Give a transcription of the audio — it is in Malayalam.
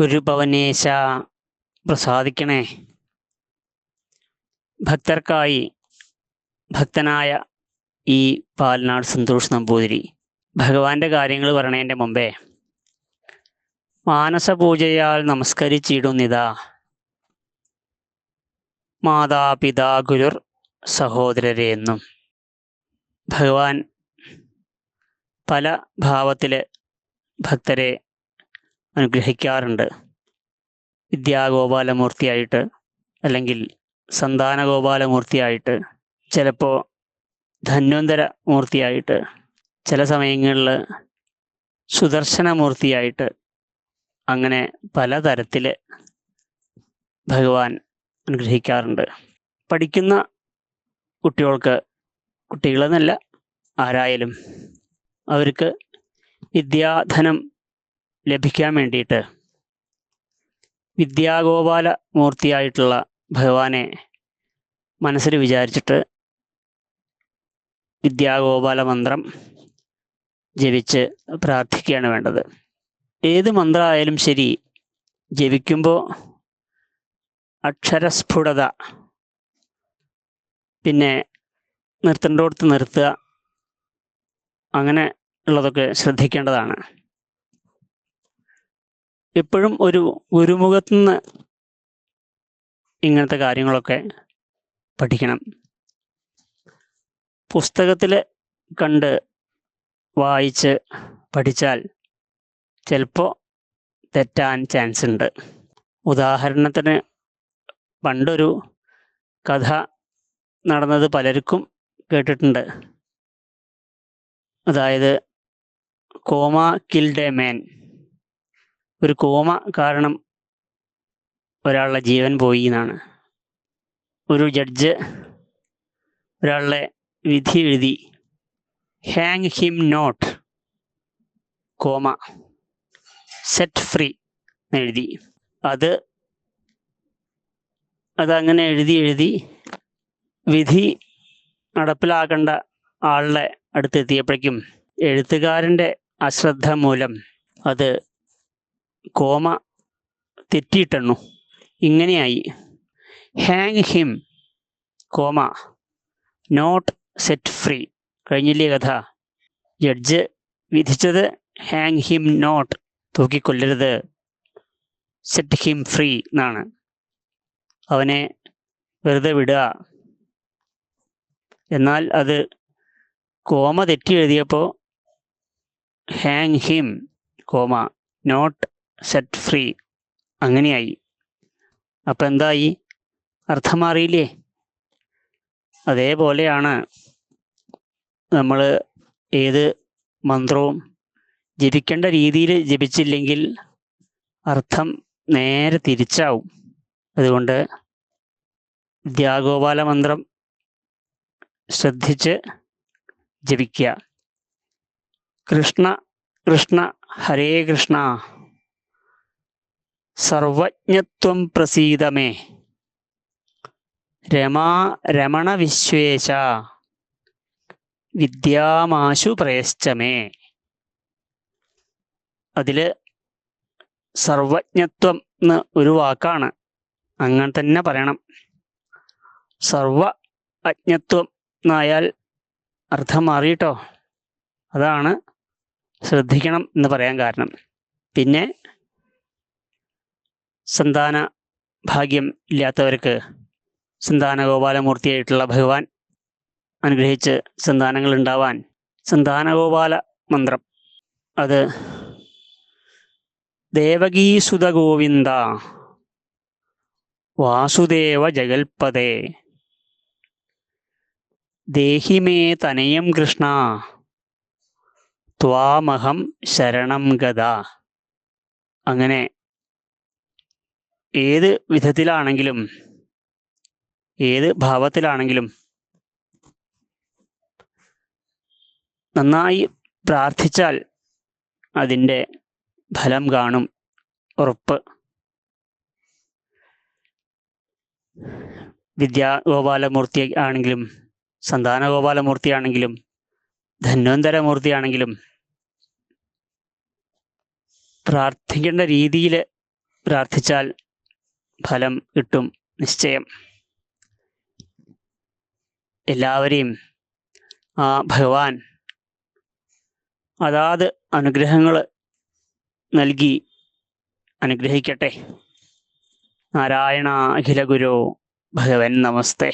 ഒരു ഭവനേശ പ്രസാദിക്കണേ. ഭക്തർക്കായി ഭക്തനായ ഈ പാൽനാട് സന്തോഷ് നമ്പൂതിരി ഭഗവാന്റെ കാര്യങ്ങൾ പറയണതിന്റെ മുമ്പേ മാനസപൂജയാൽ നമസ്കരിച്ചിടുന്നിതാ. മാതാപിതാ ഗുരുർ സഹോദരരെ എന്നും. ഭഗവാൻ പല ഭാവത്തിലെ ഭക്തരെ അനുഗ്രഹിക്കാറുണ്ട്. വിദ്യാഗോപാലമൂർത്തിയായിട്ട് അല്ലെങ്കിൽ സന്താനഗോപാലമൂർത്തിയായിട്ട് ചിലപ്പോൾ ധന്വന്തര മൂർത്തിയായിട്ട് ചില സമയങ്ങളിൽ സുദർശനമൂർത്തിയായിട്ട് അങ്ങനെ പലതരത്തിൽ ഭഗവാൻ അനുഗ്രഹിക്കാറുണ്ട്. പഠിക്കുന്ന കുട്ടികൾക്ക് കുട്ടികളെന്നല്ല ആരായാലും അവർക്ക് വിദ്യാധനം ലഭിക്കാൻ വേണ്ടിയിട്ട് വിദ്യാഗോപാല മൂർത്തിയായിട്ടുള്ള ഭഗവാനെ മനസ്സിൽ വിചാരിച്ചിട്ട് വിദ്യാഗോപാല മന്ത്രം ജപിച്ച് പ്രാർത്ഥിക്കുകയാണ് വേണ്ടത്. ഏത് മന്ത്രമായാലും ശരി ജപിക്കുമ്പോൾ അക്ഷരസ്ഫുടത പിന്നെ നിർത്തേണ്ടടുത്ത് നിർത്തുക അങ്ങനെ ഉള്ളതൊക്കെ ശ്രദ്ധിക്കേണ്ടതാണ്. എപ്പോഴും ഒരു ഗുരുമുഖത്തു നിന്ന് ഇങ്ങനത്തെ കാര്യങ്ങളൊക്കെ പഠിക്കണം. പുസ്തകത്തിൽ കണ്ട് വായിച്ച് പഠിച്ചാൽ ചിലപ്പോൾ തെറ്റാൻ ചാൻസ് ഉണ്ട്. ഉദാഹരണത്തിന് പണ്ടൊരു കഥ നടന്നത് പലർക്കും കേട്ടിട്ടുണ്ട്. അതായത് കോമ കിൽഡ് എ മാൻ. ഒരു കോമ കാരണം ഒരാളുടെ ജീവൻ പോയി എന്നാണ്. ഒരു ജഡ്ജ് ഒരാളുടെ വിധി എഴുതി hang him not comma set free എഴുതി. അത് അതങ്ങനെ എഴുതി എഴുതി വിധി നടപ്പിലാക്കേണ്ട ആളുടെ അടുത്തെത്തിയപ്പോഴേക്കും എഴുത്തുകാരന്റെ അശ്രദ്ധ മൂലം അത് കോമ തെറ്റിയിട്ടെണ്ണു. ഇങ്ങനെയായി. Hang him comma. Not set free കഴിഞ്ഞില്ലേ കഥ? ജഡ്ജ് വിധിച്ചത് ഹാങ് ഹിം നോട്ട് തൂക്കിക്കൊല്ലരുത്. സെറ്റ് ഹിം ഫ്രീ എന്നാണ്. അവനെ വെറുതെ വിടുക. എന്നാൽ അത് കോമ തെറ്റി എഴുതിയപ്പോൾ hang him comma not set free അങ്ങനെയായി. അപ്പം എന്തായി? അർത്ഥം മാറിയില്ലേ അതേപോലെയാണ് നമ്മൾ ഏത് മന്ത്രവും ജപിക്കേണ്ട രീതിയിൽ ജപിച്ചില്ലെങ്കിൽ അർത്ഥം നേരെ തിരിച്ചാവും. അതുകൊണ്ട് ദ്യാഗോപാല മന്ത്രം ശ്രദ്ധിച്ച് ജപിക്കുക. കൃഷ്ണ കൃഷ്ണ ഹരേ കൃഷ്ണ. സർവജ്ഞത്വം പ്രസീതമേ. രമാ രമണ വിശ്വേശ വിദ്യാമാശു പ്രയശ്ചമേ അതിൽ സർവജ്ഞത്വം എന്ന് ഒരു വാക്കാണ്. അങ്ങനെ തന്നെ പറയണം. സർവ അജ്ഞത്വം എന്നായാൽ അർത്ഥം മാറിയിട്ടോ? അതാണ് ശ്രദ്ധിക്കണം എന്ന് പറയാൻ കാരണം. പിന്നെ സന്താന ഭാഗ്യം ഇല്ലാത്തവർക്ക് സന്താന ഗോപാലമൂർത്തിയായിട്ടുള്ള ഭഗവാൻ അനുഗ്രഹിച്ച് സന്താനങ്ങൾ ഉണ്ടാവാൻ സന്താനഗോപാല മന്ത്രം. അത് ദേവകീസുത ഗോവിന്ദ വാസുദേവ ജഗൽപദേ ദേഹിമേ തനയം കൃഷ്ണ ത്വാമഹം ശരണം ഗത അങ്ങനെ ഏത് വിധത്തിലാണെങ്കിലും ഏത് ഭാവത്തിലാണെങ്കിലും നന്നായി പ്രാർത്ഥിച്ചാൽ അതിന്റെ ഫലം കാണും ഉറപ്പ്. വിദ്യാഗോപാലമൂർത്തി ആണെങ്കിലും സന്താന ഗോപാലമൂർത്തി ആണെങ്കിലും ധന്വന്തരമൂർത്തി ആണെങ്കിലും പ്രാർത്ഥിക്കേണ്ട രീതിയിൽ പ്രാർത്ഥിച്ചാൽ ഫലം കിട്ടും നിശ്ചയം. എല്ലാവരെയും ആ ഭഗവാൻ അതാത് അനുഗ്രഹങ്ങൾ നൽകി അനുഗ്രഹിക്കട്ടെ. നാരായണ അഖില ഗുരു ഭഗവൻ നമസ്തേ.